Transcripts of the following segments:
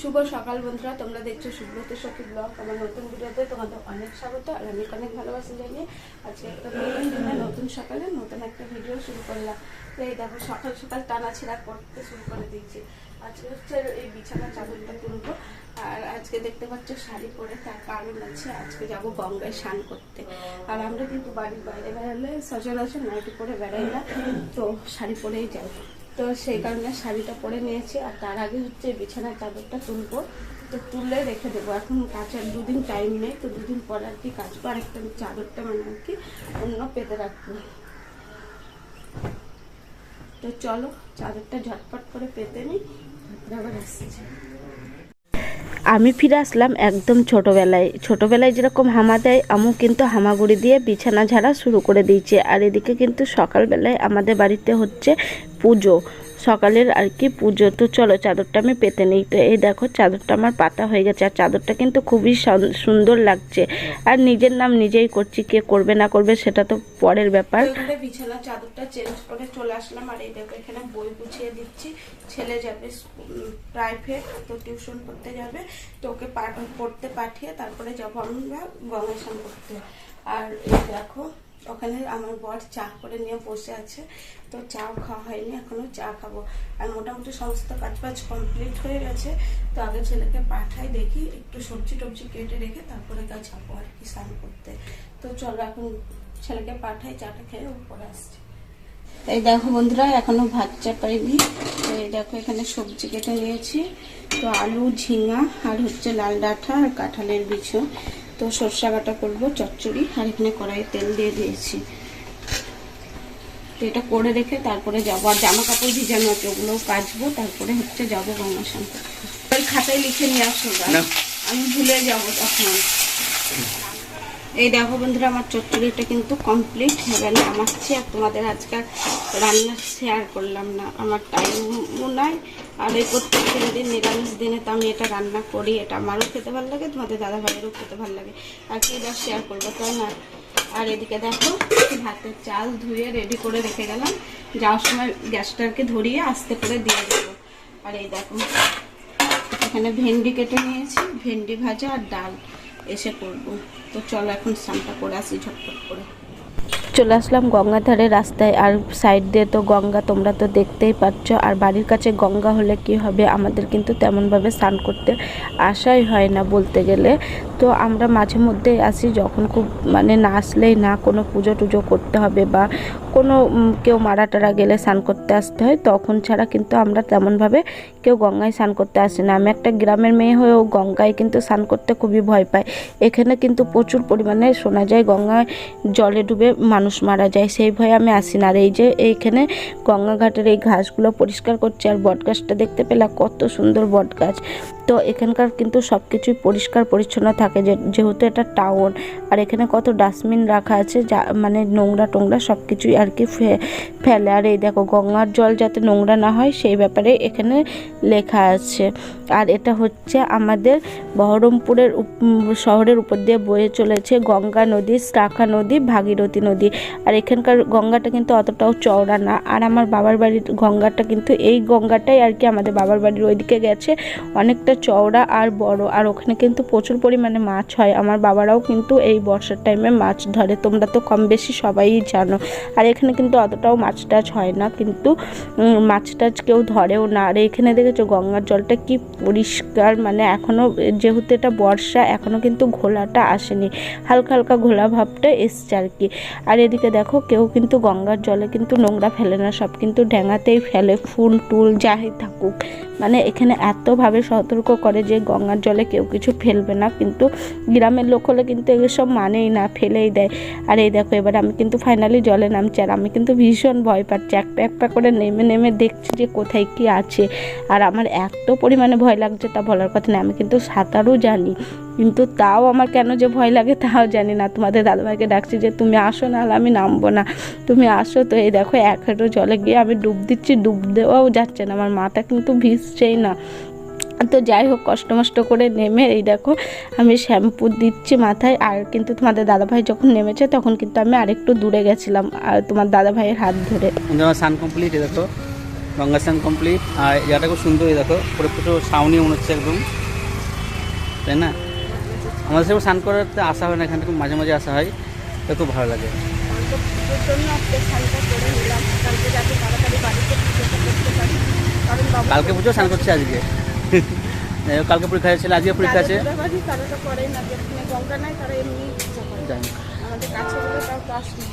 শুভ সকাল বন্ধুরা, তোমরা দেখছ সুব্রত সখী ব্লগ আমার নতুন ভিডিওতে তোমাদের অনেক স্বাগত আর অনেক অনেক ভালোবাসা জানিয়ে আজকে একটা নতুন নতুন সকালে নতুন একটা ভিডিও শুরু করলাম। তো এই দেখো, সকাল সকাল টানা করতে শুরু করে দিয়েছি। আজকে হচ্ছে এই বিছানা চাদরটা তুলবো। আর আজকে দেখতে পাচ্ছ শাড়ি পরে তার কারণ আছে, আজকে যাব গঙ্গায় স্নান করতে। আর আমরা কিন্তু বাড়ির বাইরে বেড়ালে সচরাচর নাইটি পরে বেড়াই না, তো শাড়ি পরেই যাই। তো সেই কারণে শাড়িটা পরে নিয়েছি, আর তার আগে হচ্ছে বিছানার চাদরটা তুলবো। তো তুলে রেখে দেবো। এখন কাচার দুদিন টাইম নেই, তো দুদিন পর আর কি কাচবো। আর একটা চাদরটা মানে আর কি অন্য পেতে রাখব। তো চলো, চাদরটা ঝটপট করে পেতে নিই আবার আসছি। আমি ফিরে আসলাম একদম ছোটোবেলায়। ছোটোবেলায় যেরকম হামা দেয় আমু কিন্তু হামাগুড়ি দিয়ে বিছানা ঝাড়া শুরু করে দিয়েছে। আর এদিকে কিন্তু সকালবেলায় আমাদের বাড়িতে হচ্ছে পুজো। সকালের আর কি পুজো। তো চলো, চাদরটা আমি পেতে নেই। তো এই দেখো, চাদরটা আমার পাতা হয়ে গেছে। আর চাদরটা কিন্তু খুবই সুন্দর লাগছে। আর নিজের নাম নিজেই করছি, কে করবে না করবে সেটা তো পরের ব্যাপার। বিছানার চাদরটা চেঞ্জ করে চলে আসলাম। আর এই দেখো, এখানে বই গুছিয়ে দিচ্ছি। ছেলে যাবে প্রাইভেট তো টিউশন করতে যাবে। তো ওকে পড়তে পাঠিয়ে তারপরে যাব আমরা গঙ্গাসান করতে। আর এই দেখো, ওখানে আমার বর চা করে নিয়ে বসে আছে। তো চাও খাওয়া হয়নি, এখনও চা খাব। আর মোটামুটি সমস্ত কাজ বাজ কমপ্লিট হয়ে গেছে। তো আগে ছেলেকে পাঠাই, দেখি একটু সবজি টবজি কেটে রেখে তারপরে তা যাব আর কি স্নান করতে। তো চলো এখন ছেলেকে পাঠাই, চাটা খেয়ে উপরে আসছি। এই দেখো বন্ধুরা, এখনও ভাত চাপাইনি তো এই দেখো এখানে সবজি কেটে নিয়েছি। তো আলু ঝিঙা আর হচ্ছে লাল ডাঁটা আর কাঁঠালের বিছু তো সর্ষা বাটা করব চচ্চড়ি আর এখানে কড়াই তেল দিয়ে দিয়েছি। তো এটা করে রেখে তারপরে যাব আর জামা কাপড় ভিজানো আছে ওগুলোও কাচবো তারপরে হচ্ছে যাব গঙ্গা ওই খাতায় লিখে নিয়ে আসো। আমি ভুলে যাব তখন। এই দেখো বন্ধুরা, আমার চচ্চড়িটা কিন্তু কমপ্লিট এবার নামাচ্ছি আর তোমাদের আজকাল রান্না শেয়ার করলাম না। আমার টাইমও নাই। আর এই প্রত্যেকদিন দিন, নিরামিষ দিনে তো আমি এটা রান্না করি। এটা আমারও খেতে ভালো লাগে, তোমাদের দাদা ভাইয়েরও খেতে ভালো লাগে। আর কি এটা শেয়ার করব, তাই না? আর এদিকে দেখো, ভাতের চাল ধুয়ে রেডি করে রেখে গেলাম। যাওয়ার সময় গ্যাসটাকে ধরিয়ে আস্তে করে দিয়ে দেবো। আর এই দেখো, এখানে ভেন্ডি কেটে নিয়েছি, ভেন্ডি ভাজা আর ডাল। এসে করব তো চলো এখন স্নানটা করে আসি ঝটপট করে। চলে আসলাম গঙ্গার ধারে রাস্তায়, আর সাইড দিয়ে তো গঙ্গা, তোমরা তো দেখতেই পাচ্ছ। আর বাড়ির কাছে গঙ্গা হলে কি হবে? আমাদের কিন্তু তেমনভাবে স্নান করতে আসাই হয় না বলতে গেলে। তো আমরা মাঝে মধ্যে আসি, যখন খুব মানে না আসলেই না কোনো পুজো টুজো করতে হবে বা কোনো কেউ মারা টারা গেলে স্নান করতে আসতে হয়, তখন ছাড়া কিন্তু আমরা তেমনভাবে কেউ গঙ্গায় স্নান করতে আসি না। আমি একটা গ্রামের মেয়ে হয়েও গঙ্গায় কিন্তু স্নান করতে খুবই ভয় পাই। এখানে কিন্তু প্রচুর পরিমাণে শোনা যায় গঙ্গায় জলে ডুবে মানুষ মারা যায়, সেই ভয়ে আমি আসি না। আর এই যে এইখানে গঙ্গাঘাটের এই ঘাসগুলো পরিষ্কার করছে, আর বট গাছটা দেখতে পেলাম কত সুন্দর বট গাছ তো এখানকার কিন্তু সব কিছুই পরিষ্কার পরিচ্ছন্ন থাকে যেহেতু এটা টাউন আর এখানে কত ডাস্টবিন রাখা আছে, যা মানে নোংরা টোংরা সব কিছুই আর কি ফেলে। আর এই দেখো, গঙ্গার জল যাতে নোংরা না হয়, সেই ব্যাপারে এখানে লেখা আছে। আর এটা হচ্ছে আমাদের বহরমপুরের শহরের উপর দিয়ে বয়ে চলেছে গঙ্গা নদী, শাখা নদী, ভাগীরথী নদী। আর এখানকার গঙ্গাটা কিন্তু অতটাও চওড়া না। আর আমার বাবার বাড়ির গঙ্গাটা কিন্তু এই গঙ্গাটাই আর কি আমাদের বাবার বাড়ির ওইদিকে গেছে। অনেকটা চওড়া আর বড়। আর ওখানে কিন্তু প্রচুর পরিমাণে মাছ হয়। আমার বাবারাও কিন্তু এই বর্ষার টাইমে মাছ ধরে। তোমরা তো কম বেশি সবাই জানো। আর এখানে কিন্তু অতটাও মাছ টাছ হয় না। কিন্তু মাছ টাছ কেউ ধরেও না। আর এখানে দেখেছ গঙ্গার জলটা কি পরিষ্কার। মানে এখনও যেহেতু এটা বর্ষা এখনও কিন্তু ঘোলাটা আসেনি। হালকা হালকা ঘোলা ভাবটা এসছে আর কি। আর এদিকে দেখো, কেউ কিন্তু গঙ্গার জলে কিন্তু নোংরা ফেলে না, সব কিন্তু ড্যাঙাতেই ফেলে, ফুল, টুল, যাই থাকুক। মানে এখানে এতভাবে সতর্ক করে যে গঙ্গার জলে কেউ কিছু ফেলবে না, কিন্তু গ্রামের লোক হলে কিন্তু এসব মানেই না, ফেলেই দেয়। আর এই দেখো, এবার আমি কিন্তু ফাইনালি জলে নামছি, আর আমি কিন্তু ভীষণ ভয় পাচ্ছি। এক পা এক করে নেমে নেমে দেখছি যে কোথায় কি আছে। আর আমার এত পরিমাণে ভয় লাগছে তা বলার কথা না আমি কিন্তু সাঁতারও জানি। কিন্তু তাও আমার কেন যে ভয় লাগে তাও জানি না। তোমাদের দাদাভাইকে ডাকছি যে, তুমি আসো, নাহলে আমি নামবো না। তুমি আসো। তো এই দেখো এক হাঁটু জলে গিয়ে আমি ডুব দিচ্ছি, ডুব দেওয়াও যাচ্ছে না। আমার মাথা কিন্তু ভিজছেই না। তো যাই হোক কষ্ট মষ্ট করে নেমে এই দেখো আমি শ্যাম্পু দিচ্ছি মাথায়। আর কিন্তু তোমাদের দাদাভাই যখন নেমেছে তখন কিন্তু আমি আরেকটু দূরে গেছিলাম আর তোমার দাদাভাইয়ের হাত ধরে। আমার সান কমপ্লিট দেখো গঙ্গা স্নান কমপ্লিট আর জায়গাটা খুব সুন্দর এই দেখো পুরো পুরো সাউনি মনে হচ্ছে একদম। তাই না? আমাদের সব স্নান করাতে আসা হয় না এখানে খুব মাঝে মাঝে আসা হয়। তো খুব ভালো লাগে। তো তাড়াতাড়ি বাড়িতে করতে পারি। কালকে পুজো স্নান করছে আজকে। কালকে পরীক্ষা ছিল আজকে পরীক্ষা আছে।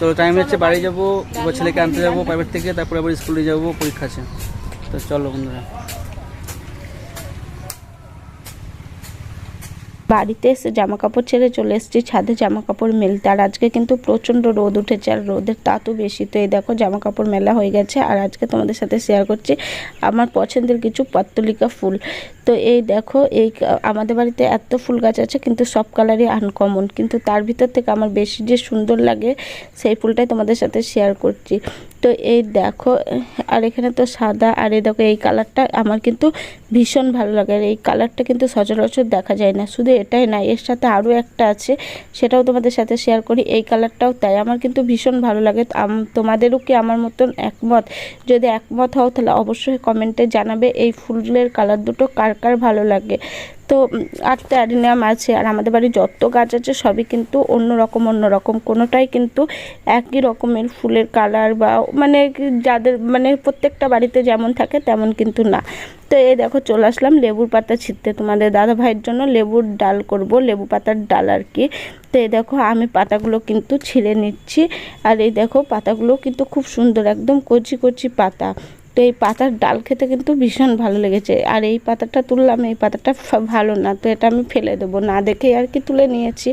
চলো টাইম হচ্ছে বাড়ি যাব ছেলেকে আনতে যাব প্রাইভেট থেকে তারপরে আবার স্কুলে যাব পরীক্ষা আছে। তো চলো বন্ধুরা। বাড়িতে এসে জামা কাপড় ছেড়ে চলে এসেছি, ছাদে জামা কাপড় মেলতে। আর আজকে কিন্তু প্রচণ্ড রোদ উঠেছে, আর রোদের তাতও বেশি। তো এই দেখো জামা কাপড় মেলা হয়ে গেছে। আর আজকে তোমাদের সাথে শেয়ার করছি আমার পছন্দের কিছু পত্তলিকা ফুল। তো এই দেখো, এই আমাদের বাড়িতে এত ফুল গাছ আছে, কিন্তু সব কালারই আনকমন কিন্তু তার ভিতর থেকে আমার বেশি যে সুন্দর লাগে, সেই ফুলটাই তোমাদের সাথে শেয়ার করছি। তো এই দেখো, আর এখানে তো সাদা, আর এই দেখো, এই কালারটা আমার কিন্তু ভীষণ ভালো লাগে। আর এই কালারটা কিন্তু সচরাচর দেখা যায় না। শুধু এটাই না এর সাথে আরও একটা আছে, সেটাও তোমাদের সাথে শেয়ার করি। এই কালারটাও তাই। আমার কিন্তু ভীষণ ভালো লাগে। তোমাদেরও কি আমার মতন একমত? যদি একমত হও তাহলে অবশ্যই কমেন্টে জানাবে এই ফুলের কালার দুটো কার কার ভালো লাগে। তো উম, আর তো অ্যাডিনিয়াম আছে আর আমাদের বাড়ির যত গাছ আছে সবই কিন্তু অন্য রকম অন্য রকম কোনোটাই কিন্তু একই রকমের ফুলের কালার বা মানে যাদের মানে প্রত্যেকটা বাড়িতে যেমন থাকে তেমন কিন্তু না। তো এই দেখো চলে আসলাম লেবুর পাতা ছিঁড়তে। তোমাদের দাদা ভাইয়ের জন্য লেবুর ডাল করব লেবু পাতার ডাল আর কি। তো এই দেখো আমি পাতাগুলো কিন্তু ছিঁড়ে নিচ্ছি। আর এই দেখো পাতাগুলো কিন্তু খুব সুন্দর একদম কচি কচি পাতা। তো এই পাতার ডাল খেতে কিন্তু ভীষণ ভালো লেগেছে। আর এই পাতাটা তুললাম, এই পাতাটা ভালো না, তো এটা আমি ফেলে দেবো। না দেখে আর কি তুলে নিয়েছি।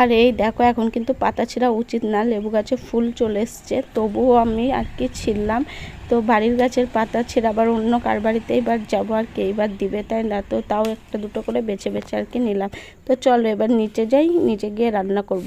আর এই দেখো, এখন কিন্তু পাতা ছিঁড়া উচিত না, লেবু গাছে ফুল চলে এসছে। তবুও আমি আর কি ছিঁড়লাম। তো বাড়ির গাছের পাতা ছিঁড়া আবার অন্য কার বাড়িতে এবার যাব আর কি এবার দিবে, তাই না? তো তাও একটা দুটো করে বেছে বেছে আর কি নিলাম। তো চলো এবার নিচে যাই, নিচে গিয়ে রান্না করব।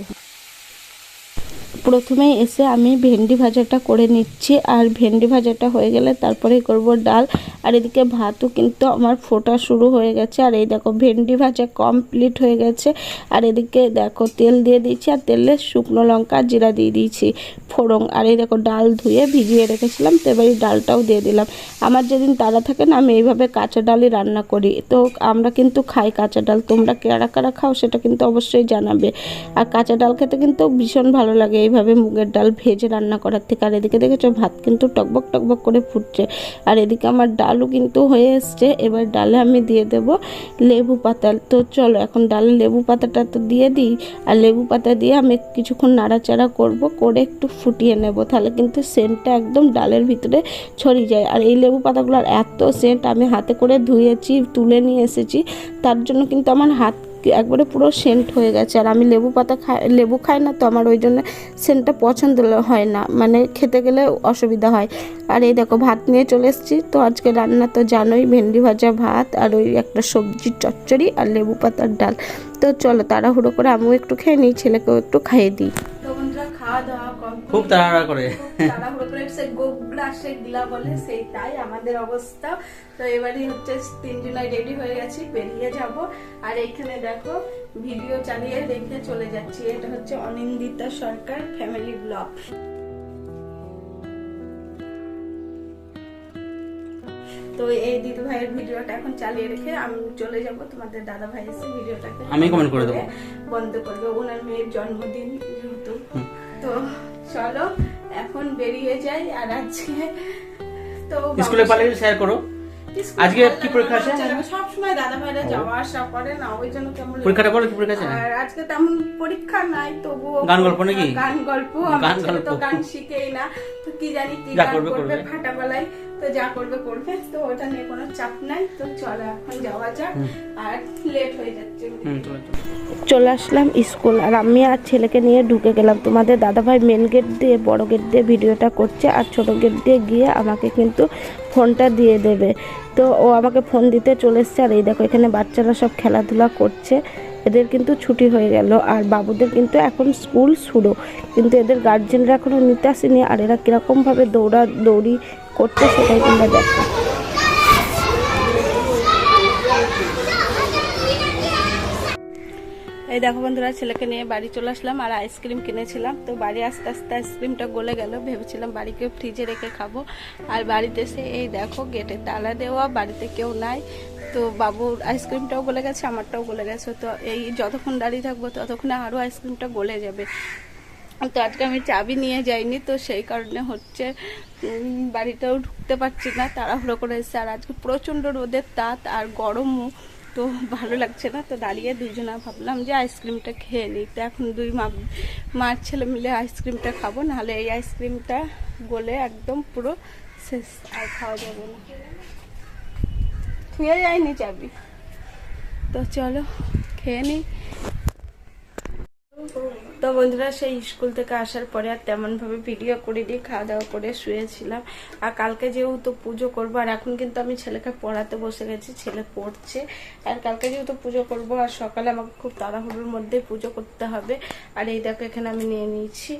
প্রথমেই এসে আমি ভেন্ডি ভাজাটা করে নিচ্ছি, আর ভেন্ডি ভাজাটা হয়ে গেলে তারপরেই করব ডাল। আর এদিকে ভাতও কিন্তু আমার ফোটা শুরু হয়ে গেছে, আর এই দেখো ভেন্ডি ভাজা কমপ্লিট হয়ে গেছে। আর এদিকে দেখো তেল দিয়ে দিয়েছি, আর তেলে শুকনো লঙ্কা জিরা দিয়ে দিয়েছি ফোড়ন। আর এই দেখো ডাল ধুয়ে ভিজিয়ে রেখেছিলাম, তো এবার ডালটাও দিয়ে দিলাম। আমার যেদিন তারা থাকে না, আমি এইভাবে কাঁচা ডালই রান্না করি। তো আমরা কিন্তু খাই কাঁচা ডাল, তোমরা কারা কারা খাও সেটা কিন্তু অবশ্যই জানাবে। আর কাঁচা ডাল খেতে কিন্তু ভীষণ ভালো লাগে এইভাবে মুগের ডাল ভেজে রান্না করার থেকে, আর এদিকে দেখেছ ভাত কিন্তু টকবক টকবক করে ফুটছে। আর এদিকে আমার ডালও কিন্তু হয়ে এসছে। এবার ডালে আমি দিয়ে দেব লেবু পাতা। তো চলো, এখন ডালে লেবু পাতাটা তো দিয়ে দিই। আর লেবু পাতা দিয়ে আমি কিছুক্ষণ নাড়াচাড়া করব, করে একটু ফুটিয়ে নেব। তাহলে কিন্তু সেন্টটা একদম ডালের ভিতরে ছড়িয়ে যায়। আর এই লেবু পাতাগুলোর এত সেন্ট আমি হাতে করে ধুয়েছি, তুলে নিয়ে এসেছি। তার জন্য কিন্তু আমার হাত একবারে পুরো সেন্ট হয়ে গেছে। আর আমি লেবু পাতা খাই, লেবু খাই না তো আমার ওই জন্য সেন্টটা পছন্দ হয় না। মানে খেতে গেলে অসুবিধা হয়। আর এই দেখো, ভাত নিয়ে চলে এসেছি। তো আজকে রান্না তো জানোই, ভেন্ডি ভাজা ভাত আর ওই একটা সবজির চচ্চড়ি আর লেবু পাতার ডাল। তো চলো তাড়াহুড়ো করে আমিও একটু খেয়ে নিই, ছেলেকেও একটু খাইয়ে দিই। খাওয়া দাওয়া complete। খুব তাড়াহুড়া করে। তাড়াহুড়ো করে। সে গোগলা সে গিলা বলে সেই তাই আমাদের অবস্থা। তো এবারই হচ্ছে তিনজনাই রেডি হয়ে গেছি বেরিয়ে যাব। আর এইখানে দেখো ভিডিও চালিয়ে দেখে চলে যাচ্ছি। এটা হচ্ছে অনিন্দিতা সরকার ফ্যামিলি ব্লগ। তো এই দিদি ভাইয়ের ভিডিওটা এখন চালিয়ে রেখে আমি চলে যাব। তোমাদের দাদা ভাই এসে ভিডিওটাকে আমি comment করে দেবো। বন্ধ করবে। ওনার মেয়ের জন্মদিন তো চলো এখন বেরিয়ে যাই আর আজকে তো স্কুলে পালিয়ে শেয়ার করো আজকে কি পরীক্ষা আছে? সব সময় দাদা ভাইরা যাওয়া আসা করে না ওই জন্য তেমন পরীক্ষাটা বলো কি পরীক্ষা আছে আর আজকে তেমন পরীক্ষা নাই তবু গান গল্প নাকি? গান গল্প গান আমার তো গান শিখেই না তো কি জানি কি গান করবে। ফাটা বেলায় তো যা করবে করবে তো ওটা নিয়ে কোনো চাপ নাই তো চলো এখন যাওয়া যাক। আর লেট হয়ে যাচ্ছে চলে আসলাম স্কুল আর আমি আর ছেলেকে নিয়ে ঢুকে গেলাম। তোমাদের দাদাভাই মেন গেট দিয়ে বড় গেট দিয়ে ভিডিওটা করছে আর ছোট গেট দিয়ে গিয়ে আমাকে কিন্তু ফোনটা দিয়ে দেবে। তো ও আমাকে ফোন দিতে চলে এসছে আর এই দেখো এখানে বাচ্চারা সব খেলাধুলা করছে। এদের কিন্তু ছুটি হয়ে গেল। আর বাবুদের কিন্তু এখন স্কুল শুরু। কিন্তু এদের গার্জেনরা এখনও নিতে আসেনি। আর এরা কীরকমভাবে দৌড়া, দৌড়ি করছে সেটাই তোমরা দেখো। এই এই দেখো বন্ধুরা, ছেলেকে নিয়ে বাড়ি চলে আসলাম আর আইসক্রিম কিনেছিলাম। তো বাড়ি আস্তে আস্তে আইসক্রিমটা গলে গেল। ভেবেছিলাম বাড়িকে ফ্রিজে রেখে খাব। আর বাড়িতে এসে এই দেখো গেটে তালা দেওয়া, বাড়িতে কেউ নাই। তো বাবুর আইসক্রিমটাও গলে গেছে, আমারটাও গলে গেছে। তো এই যতক্ষণ দাঁড়িয়ে থাকব, ততক্ষণে আরও আইসক্রিমটা গলে যাবে। তো আজকে আমি চাবি নিয়ে যাইনি, তো সেই কারণে হচ্ছে বাড়িটাও ঢুকতে পারছি না, তাড়াহুড়ো করে এসেছে। আর আজকে প্রচণ্ড রোদের তাত আর গরমও, তো ভালো লাগছে না। তো দাঁড়িয়ে দুজনা ভাবলাম যে আইসক্রিমটা খেয়ে নিই। তো এখন দুই মা, মার ছেলে মিলে আইসক্রিমটা খাব, নাহলে এই আইসক্রিমটা গলে একদম পুরো শেষ আর খাওয়া যাবে না। ছুঁয়ে যায়নি চাবি তো চলো খেয়ে নিই তো বন্ধুরা সেই স্কুল থেকে আসার পরে আর তেমনভাবে ভিডিও করে দিয়ে খাওয়া দাওয়া করে শুয়েছিলাম। আর কালকে যেহেতু পুজো করব আর এখন কিন্তু আমি ছেলেকে পড়াতে বসে গেছি ছেলে পড়ছে। আর কালকে যেহেতু পুজো করব আর সকালে আমাকে খুব তাড়াহুড়োর মধ্যে পুজো করতে হবে। আর এই দেখো এখানে আমি নিয়ে নিয়েছি।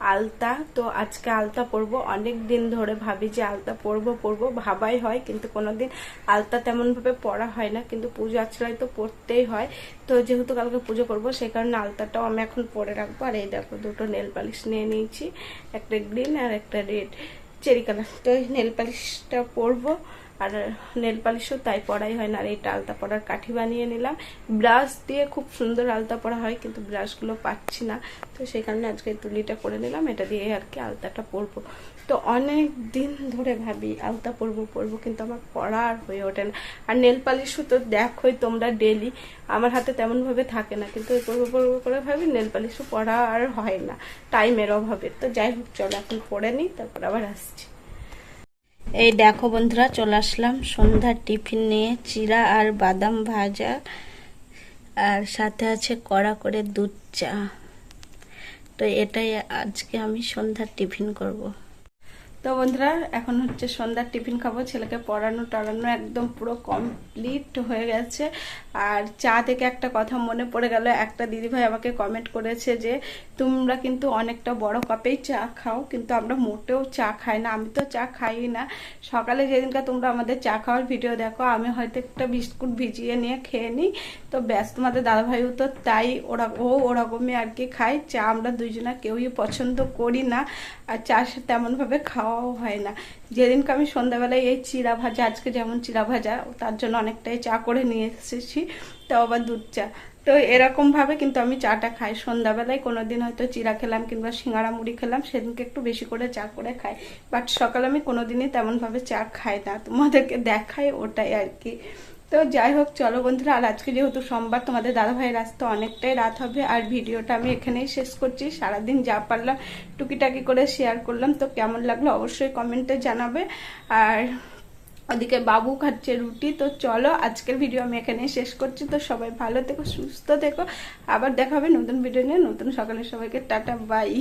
আলতা, তো আজকে আলতা পরবো। অনেক দিন ধরে ভাবি যে আলতা পরবো পরবো। ভাবাই হয়, কিন্তু কোনোদিন আলতা তেমন ভাবে পরা হয় না। কিন্তু পুজো আচড়াই তো পরতেই হয়। তো যেহেতু কালকে পুজো করব সেই কারণে আলতাটাও আমি এখন পরে রাখব। আর এই দেখো, দুটো নেল পালিশ নিয়ে নিয়েছি। একটা গ্রিন আর একটা রেড, চেরি কালার। তো নেল পালিশটা পরবো। আর নেল পালিশও তাই পরাই হয় না। আর এইটা আলতা পরার কাঠি বানিয়ে নিলাম। ব্রাশ দিয়ে খুব সুন্দর আলতা পরা হয়, কিন্তু ব্রাশগুলো পাচ্ছি না। তো সেই কারণে আজকে তুলিটা করে নিলাম। এটা দিয়ে আর কি আলতাটা পরবো। তো অনেক দিন ধরে ভাবি আলতা পরবো পরবো, কিন্তু আমার পড়া আর হয়ে ওঠে না। আর নেল পালিশও তো দেখোই তোমরা ডেলি আমার হাতে তেমনভাবে থাকে না, কিন্তু পরবো পরবো করে ভাবি নেল পালিশও পড়া আর হয় না। টাইমের অভাবে। তো যাই হোক, চলো এখন পড়ে নিই, তারপর আবার আসছি। এই দেখো বন্ধুরা, চলে আসলাম সন্ধ্যার টিফিন নিয়ে চিরা আর বাদাম ভাজা, আর সাথে আছে কড়া করে দুধ চা তো এটাই আজকে আমি সন্ধ্যার টিফিন করব। তো বন্ধুরা, এখন হচ্ছে সন্ধ্যার টিফিন খাব। ছেলেকে পড়ানো টড়ানো একদম পুরো কমপ্লিট হয়ে গেছে। আর চা থেকে একটা কথা মনে পড়ে গেল। একটা দিদিভাই আমাকে কমেন্ট করেছে যে, তোমরা কিন্তু অনেকটা বড় কাপেই চা খাও, কিন্তু আমরা মোটেও চা খাই না। আমি তো চা খাই না। সকালে যেদিনকে তোমরা আমাদের চা খাওয়ার ভিডিও দেখো, আমি হয়তো একটা বিস্কুট ভিজিয়ে নিয়ে খেয়ে নিই। তো ব্যাস তোমাদের দাদাভাইও তো তাই, ওরা, ও ওরকমই আর কি খাই চা আমরা দুইজনা কেউই পছন্দ করি না। আর চা তেমনভাবে খাওয়াও হয় না। যেদিনকে আমি সন্ধ্যাবেলায় এই চিরা ভাজা, আজকে যেমন চিরা ভাজা, তার জন্য অনেকটাই চা করে নিয়ে এসেছি, তাও আবার দুধ চা। তো এরকমভাবে কিন্তু আমি চাটা খাই। সন্ধ্যাবেলায় কোনো দিন হয়তো চিরা খেলাম কিংবা সিঙ্গারা মুড়ি খেলাম, সেদিনকে একটু বেশি করে চা করে খাই। বাট সকালে আমি কোনো দিনই তেমনভাবে চা খাই না। তোমাদেরকে দেখাই ওটাই আর কি। তো যাই হোক, চলো বন্ধুরা, আর আজকে যেহেতু সোমবার, তোমাদের দাদাভাইয়ের আসতে অনেকটাই রাত হবে, আর ভিডিওটা আমি এখানেই শেষ করছি। সারাদিন যা পারলাম টুকিটাকি করে শেয়ার করলাম, তো কেমন লাগল অবশ্যই কমেন্টে জানাবে। আর ওদিকে বাবু খাচ্ছে রুটি, তো চলো আজকের ভিডিও আমি এখানে শেষ করছি। তো সবাই ভালো থেকো, সুস্থ থেকো। আবার দেখা হবে নতুন ভিডিও নিয়ে। নতুন সকালে সবাইকে টাটা বাই